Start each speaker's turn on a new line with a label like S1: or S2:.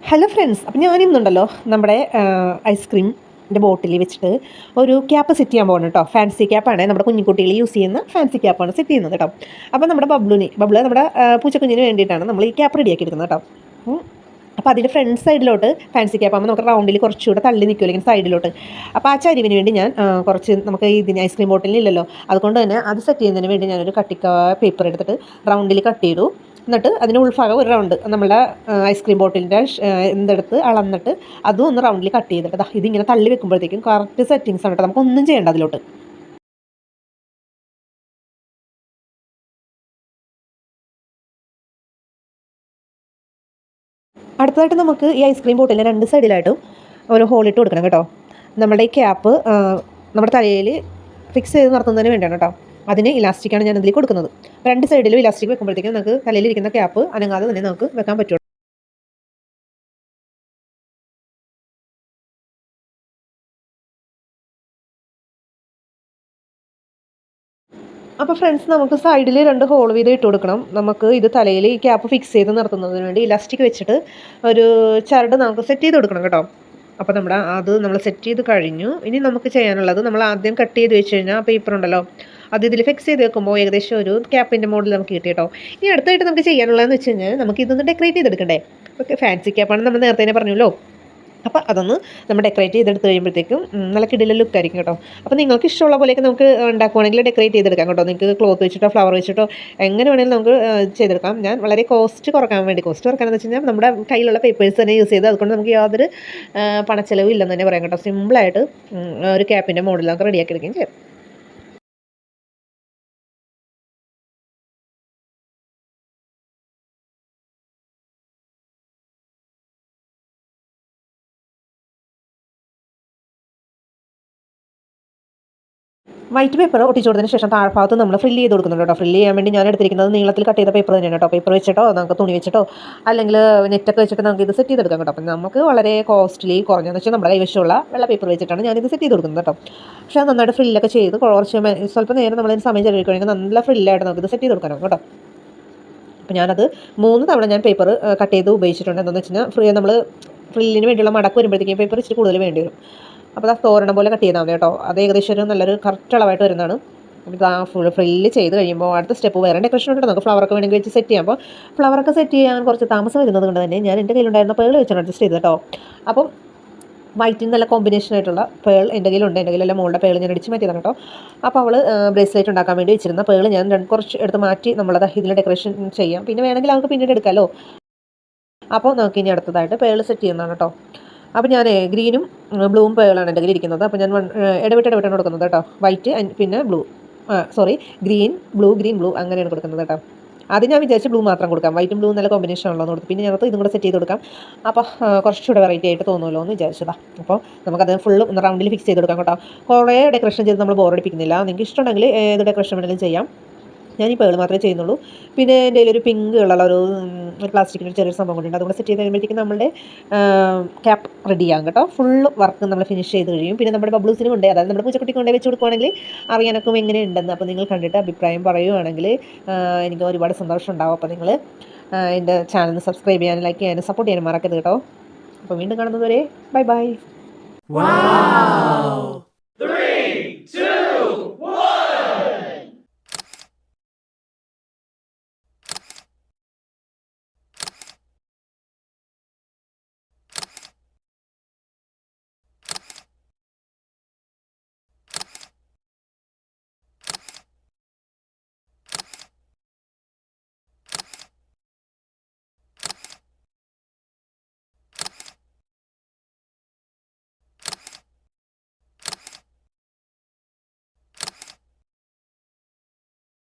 S1: Hello friends അപ്പം ഞാനിന്നുണ്ടല്ലോ നമ്മുടെ ഐസ്ക്രീമിന്റെ ബോട്ടിൽ വെച്ചിട്ട് ഒരു ക്യാപ്പ് സെറ്റ് ചെയ്യാൻ പോകണം കേട്ടോ ഫാൻസി ക്യാപ്പാണ് നമ്മുടെ കുഞ്ഞിക്കുട്ടികൾ യൂസ് ചെയ്യുന്ന ഫാൻസി ക്യാപ്പാണ് സെറ്റ് ചെയ്യുന്നത് കേട്ടോ അപ്പോൾ നമ്മുടെ ബബ്ലുവിന് ബബ്ലു നമ്മുടെ പൂച്ചക്കുഞ്ഞിന് വേണ്ടിയിട്ടാണ് നമ്മൾ ഈ ക്യാപ്പ് റെഡിയാക്കി എടുക്കുന്നത് കേട്ടോ അപ്പോൾ അതിന്റെ ഫ്രണ്ട് സൈഡിലോട്ട് ഫാൻസി ക്യാപ്പ് ആകുമ്പോൾ നമുക്ക് റൗണ്ടിൽ കുറച്ചുകൂടെ തള്ളി നിൽക്കുമല്ലോ ഇങ്ങനെ സൈഡിലോട്ട് അപ്പോൾ ആ ചരിവിന് വേണ്ടി ഞാൻ കുറച്ച് നമുക്ക് ഇതിന് ഐസ്ക്രീം ബോട്ടിലില്ലല്ലോ അതുകൊണ്ട് തന്നെ അത് സെറ്റ് ചെയ്യുന്നതിന് വേണ്ടി ഞാനൊരു കട്ടിക്ക പേപ്പർ എടുത്തിട്ട് റൗണ്ടിൽ കട്ട് ചെയ്തു. എന്നിട്ട് അതിന് ഉൾഭാഗം ഒരു റൗണ്ട് നമ്മുടെ ഐസ്ക്രീം ബോട്ടിലിന്റെ എന്തെടുത്ത് അളന്നിട്ട് അതും ഒന്ന് റൗണ്ടിൽ കട്ട് ചെയ്തിട്ട് ഇതിങ്ങനെ തള്ളി വെക്കുമ്പോഴത്തേക്കും കറക്റ്റ് സെറ്റിങ്സ് ആണ് കേട്ടോ. നമുക്കൊന്നും ചെയ്യേണ്ട അതിലോട്ട്. അടുത്തതായിട്ട് നമുക്ക് ഈ ഐസ്ക്രീം ബോട്ടിലിന്റെ രണ്ട് സൈഡിലായിട്ടും ഒരു ഹോളിട്ട് കൊടുക്കണം കേട്ടോ. നമ്മുടെ ഈ ക്യാപ്പ് നമ്മുടെ തലയിൽ ഫിക്സ് ചെയ്ത് നിർത്തുന്നതിന് വേണ്ടിയാണ് കേട്ടോ. അതിന് ഇലാസ്റ്റിക്കാണ് ഞാൻ അതിലേക്ക് കൊടുക്കുന്നത്. രണ്ട് സൈഡിലും ഇലാസ്റ്റിക് വെക്കുമ്പോഴത്തേക്കും നമുക്ക് തലയിലിരിക്കുന്ന ക്യാപ്പ് അനങ്ങാതെ തന്നെ നമുക്ക് വെക്കാൻ പറ്റുള്ളൂ. അപ്പോൾ ഫ്രണ്ട്സ് നമുക്ക് സൈഡിൽ രണ്ട് ഹോൾ വീതം ഇട്ട് കൊടുക്കണം. നമുക്ക് ഇത് തലയിൽ ഈ ക്യാപ്പ് ഫിക്സ് ചെയ്ത് നിർത്തുന്നതിന് വേണ്ടി ഇലാസ്റ്റിക് വെച്ചിട്ട് ഒരു ചരട് നമുക്ക് സെറ്റ് ചെയ്ത് കൊടുക്കണം കേട്ടോ. അപ്പോൾ നമ്മുടെ അത് നമ്മൾ സെറ്റ് ചെയ്ത് കഴിഞ്ഞു. ഇനി നമുക്ക് ചെയ്യാനുള്ളത് നമ്മൾ ആദ്യം കട്ട് ചെയ്ത് വെച്ച് കഴിഞ്ഞാൽ പേപ്പർ ഉണ്ടല്ലോ. അത് ഇതിൽ ഫിക്സ് ചെയ്ത് വെക്കുമ്പോൾ ഏകദേശം ഒരു ക്യാപ്പിന്റെ മോഡൽ നമുക്ക് കിട്ടി കേട്ടോ ഇനി അടുത്തായിട്ട് നമുക്ക് ചെയ്യാനുള്ളതെന്ന് വെച്ച് കഴിഞ്ഞാൽ നമുക്ക് ഇതൊന്ന് ഡെക്കറേറ്റ് ചെയ്തെടുക്കണ്ടേ? ഓക്കെ ഫാൻസി ക്യാപ്പാണ് നമ്മൾ നേരത്തെ തന്നെ പറഞ്ഞല്ലോ. അപ്പോൾ അതൊന്ന് നമ്മൾ ഡെക്കറേറ്റ് ചെയ്തെടുത്ത് കഴിയുമ്പോഴത്തേക്കും നല്ല കിടില ലുക്ക് ആയിരിക്കും കേട്ടോ അപ്പോൾ നിങ്ങൾക്ക് ഇഷ്ടമുള്ള പോലെയൊക്കെ നമുക്ക് ഉണ്ടാക്കുവാണെങ്കിൽ ഡെക്കറേറ്റ് ചെയ്തെടുക്കാം കേട്ടോ നിങ്ങൾക്ക് ക്ലോത്ത് വെച്ചിട്ടോ ഫ്ലവർ വെച്ചിട്ടോ എങ്ങനെ വേണമെങ്കിലും നമുക്ക് ചെയ്തെടുക്കാം. ഞാൻ വളരെ കോസ്റ്റ് കുറയ്ക്കാൻ വേണ്ടി കോസ്റ്റ് കുറക്കാനെന്ന് വെച്ച് കഴിഞ്ഞാൽ നമ്മുടെ കയ്യിലുള്ള പേപ്പേഴ്സ് തന്നെ യൂസ് ചെയ്ത് അതുകൊണ്ട് നമുക്ക് യാതൊരു പണച്ചെലവും ഇല്ലെന്ന് തന്നെ പറയാം കേട്ടോ സിമ്പിളായിട്ട് ഒരു ക്യാപ്പിന്റെ മോഡൽ നമുക്ക് റെഡിയാക്കി എടുക്കുകയും ചെയ്യാം. വൈറ്റ് പേപ്പർ ഒട്ടിച്ചു കൊടുത്തതിന് ശേഷം താഴ്ഭാഗത്ത് നമ്മൾ ഫ്രില്ല് ചെയ്ത് കൊടുക്കുന്നുണ്ട് കേട്ടോ. ഫ്രില്ല് ചെയ്യാൻ വേണ്ടി ഞാൻ എടുത്തിരിക്കുന്നത് നീളത്തിൽ കട്ട് ചെയ്ത പേപ്പർ തന്നെയാണ് കേട്ടോ. പേപ്പർ വെച്ചിട്ടോ നമുക്ക് തുണി വെച്ചിട്ടോ അല്ലെങ്കിൽ നെറ്റൊക്കെ വെച്ചിട്ട് നമുക്ക് ഇത് സെറ്റ് ചെയ്തെടുക്കാം കേട്ടോ. അപ്പം നമുക്ക് വളരെ കോസ്റ്റ്ലി കുറഞ്ഞെന്ന് വെച്ചാൽ നമ്മുടെ കൈവശമുള്ള വെള്ള പേപ്പർ വെച്ചിട്ടാണ് ഞാനിത് സെറ്റ് ചെയ്ത് കൊടുക്കുന്നത് കേട്ടോ. പക്ഷേ നന്നായിട്ട് ഫ്രില്ലൊക്കെ ചെയ്ത് കുറച്ച് സ്വല്പം നേരം നമ്മളതിന് സമയം ചെലവഴിക്കുകയാണെങ്കിൽ നല്ല ഫ്രില്ലായിട്ട് ഇത് സെറ്റ് ചെയ്ത് കൊടുക്കണം കേട്ടോ. അപ്പോൾ ഞാനത് മൂന്ന് തവണ ഞാൻ പേപ്പർ കട്ട് ചെയ്ത് ഉപയോഗിച്ചിട്ടുണ്ട്. എന്താണെന്ന് വെച്ചാൽ ഫ്രീ നമ്മൾ ഫ്രില്ലിന് വേണ്ടിയുള്ള മടക്ക് വരുമ്പോഴത്തേക്കും പേപ്പർ ഇച്ചിരി കൂടുതൽ വേണ്ടി വരും. അപ്പോൾ അത് തോരണം പോലെ കട്ട് ചെയ്താൽ മതി കേട്ടോ. അത് ഏകദേശം ഒരു നല്ലൊരു കറക്റ്റ് അളവായിട്ട് വരുന്നതാണ്. അപ്പോൾ ആ ഫുൾ ഫ്രില്ല് ചെയ്ത് കഴിയുമ്പോൾ അടുത്ത സ്റ്റെപ്പ് വേറെ ഡെക്കറേഷൻ ഉണ്ട് നമുക്ക് ഫ്ലവർ ഒക്കെ വേണമെങ്കിൽ വെച്ച് സെറ്റ് ചെയ്യാം. അപ്പോൾ ഫ്ലവറൊക്കെ സെറ്റ് ചെയ്യാൻ കുറച്ച് താമസം വരുന്നത് കൊണ്ട് തന്നെ ഞാൻ എന്റെ കയ്യിലുണ്ടായിരുന്ന പേൾ വെച്ചാണ് അഡ്ജസ്റ്റ് ചെയ്തത് കേട്ടോ. അപ്പം വൈറ്റിന് നല്ല കോമ്പിനേഷൻ ആയിട്ടുള്ള പേൾ എന്റെ കയ്യിലുണ്ട്. എന്റെ കയ്യിലെല്ലാം മുകളുടെ പേൾ ഞാൻ അടിച്ച് മാറ്റിയതാണ് കേട്ടോ. അപ്പോൾ അവൾ ബ്രേസ്ലെറ്റ് ഉണ്ടാക്കാൻ വേണ്ടി വെച്ചിരുന്ന പേൾ ഞാൻ കുറച്ച് എടുത്ത് മാറ്റി നമ്മളത് ഇതിൽ ഡെക്കറേഷൻ ചെയ്യാം. പിന്നെ വേണമെങ്കിൽ അവൾക്ക് പിന്നീട് എടുക്കാമല്ലോ അപ്പോൾ നമുക്ക് ഇനി അടുത്തതായിട്ട് പേൾ സെറ്റ് ചെയ്യുന്നതാണ് കേട്ടോ. അപ്പോൾ ഞാൻ ഗ്രീനും ബ്ലൂവും പേളാണ് എന്റെ കയ്യിൽ ഇരിക്കുന്നത്. അപ്പോൾ ഞാൻ ഇടവിട്ട് ഇടവിട്ടാണ് കൊടുക്കുന്നത് കേട്ടോ. വൈറ്റ് പിന്നെ blue sorry green blue green blue അങ്ങനെയാണ് കൊടുക്കുന്നത് കേട്ടോ. അത് ഞാൻ വിചാരിച്ച് ബ്ലൂ മാത്രം കൊടുക്കാം. വൈറ്റും ബ്ലൂ നല്ല കോമ്പിനേഷൻ ഉള്ളതെന്ന് കൊടുത്തു. പിന്നെ ഞാനത് ഇതും കൂടെ സെറ്റ് ചെയ്ത് കൊടുക്കാം. അപ്പോൾ കുറച്ചുകൂടെ വെറൈറ്റി ആയിട്ട് തോന്നുമല്ലോ എന്ന് വിചാരിച്ചതാണ് അപ്പോൾ നമുക്കത് ഫുള്ള് റൗണ്ടിൽ ഫിക്സ് ചെയ്ത് കൊടുക്കാം കേട്ടോ. കുറേ ഡെക്കറേഷൻ ചെയ്ത് നമ്മൾ ബോറടിപ്പിക്കുന്നില്ല നിങ്ങൾക്ക് ഇഷ്ടമുണ്ടെങ്കിൽ ഏത് ഡെക്കറേഷൻ വേണമെങ്കിലും ചെയ്യാം. ഞാൻ ഈ മാത്രമേ ചെയ്യുന്നുള്ളൂ. പിന്നെ എന്റെ ഒരു പിങ്ക് കളറുള്ള ഒരു ഒരു പ്ലാസ്റ്റിക്കിന്റെ ചെറിയൊരു സംഭവം കൊണ്ടുണ്ട് അതുകൂടെ സെറ്റ് ചെയ്ത് കഴിയുമ്പോഴത്തേക്കും നമ്മുടെ ക്യാപ്പ് റെഡിയാകും കേട്ടോ. ഫുൾ വർക്ക് നമ്മൾ ഫിനിഷ് ചെയ്ത് കഴിയും. പിന്നെ നമ്മുടെ ബബ്ലൂസിനും ഉണ്ട്. അതായത് നമ്മുടെ പൂച്ചക്കുട്ടിക്ക് കൊണ്ടേ വെച്ച് കൊടുക്കുവാണെങ്കിൽ അറിയാനൊക്കെ എങ്ങനെയുണ്ടെന്ന്. അപ്പോൾ നിങ്ങൾ കണ്ടിട്ട് അഭിപ്രായം പറയുവാണെങ്കിൽ എനിക്ക് ഒരുപാട് സന്തോഷം ഉണ്ടാവും. അപ്പോൾ നിങ്ങൾ എന്റെ ചാനൽ സബ്സ്ക്രൈബ് ചെയ്യാനും ലൈക്ക് ചെയ്യാനും സപ്പോർട്ട് ചെയ്യാനും മറക്കരുത് കേട്ടോ. അപ്പോൾ വീണ്ടും കാണുന്നതുവരെ ബൈ ബൈ
S2: two,